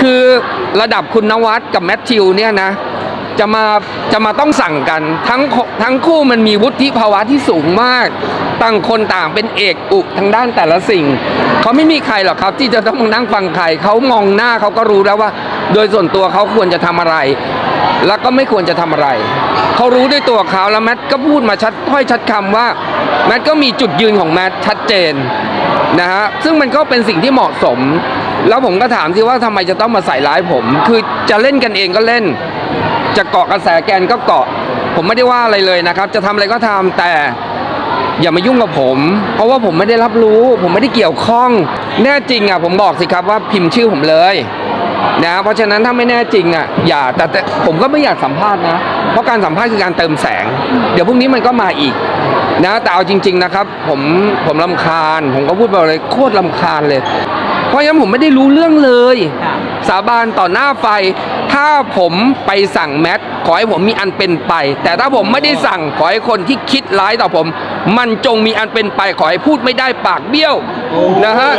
คือระดับคุณนวัดกับแมทธิวเนี่ยนะจะมาจะมาต้องสั่งกันทั้งทั้งคู่มันมีวุฒิภาวะที่สูงมาก ต่างคนต่างเป็นเอกอุทางด้านแต่ละสิ่ง เขาไม่มีใครหรอกครับ ที่จะต้องมานั่งฟังใครเขามองหน้าเขาก็รู้แล้วว่า โดยส่วนตัวเขาควรจะทำอะไร แล้วก็ไม่ควรจะทำอะไร เขารู้ด้วยตัวเขาแล้วแมทก็พูดมาชัดถ้อยชัดคำว่าแมทก็มีจุดยืนของแมทชัดเจนนะฮะซึ่งมันก็เป็นสิ่งที่เหมาะสม แล้วผมก็ถามที่ว่าทำไมจะต้องมาใส่ร้ายผม คือจะเล่นกันเองก็เล่น จะเกาะกระแสแกนก็เกาะ ผมไม่ได้ว่าอะไรเลยนะครับ จะทำอะไรก็ทำแต่อย่ามายุ่งกับผม เพราะว่าผมไม่ได้รับรู้ ผมไม่ได้เกี่ยวข้อง แน่จริงอะผมบอกสิครับว่าพิมพ์ชื่อผมเลยนะเพราะฉะนั้นถ้าไม่แน่จริงอะอย่าแต่แต่ผมก็ไม่อยากสัมภาษณ์นะ เพราะการสัมภาษณ์คือการเติมแสง เดี๋ยวพรุ่งนี้มันก็มาอีกนะแต่เอาจริง ๆนะครับ ผมผมลำคาญ ผมก็พูดไปเลยโคตรลำคาญเลย เพราะฉะนั้นผมไม่ได้รู้เรื่องเลยค่ะสาบานต่อหน้าไฟ ถ้าผมไปสั่งแมทขอให้ผมมีอันเป็นไป แต่ถ้าผมไม่ได้สั่งขอให้คนที่คิดร้ายต่อผม มันจงมีอันเป็นไปขอให้พูดไม่ได้ปากเบี้ยวนะฮะ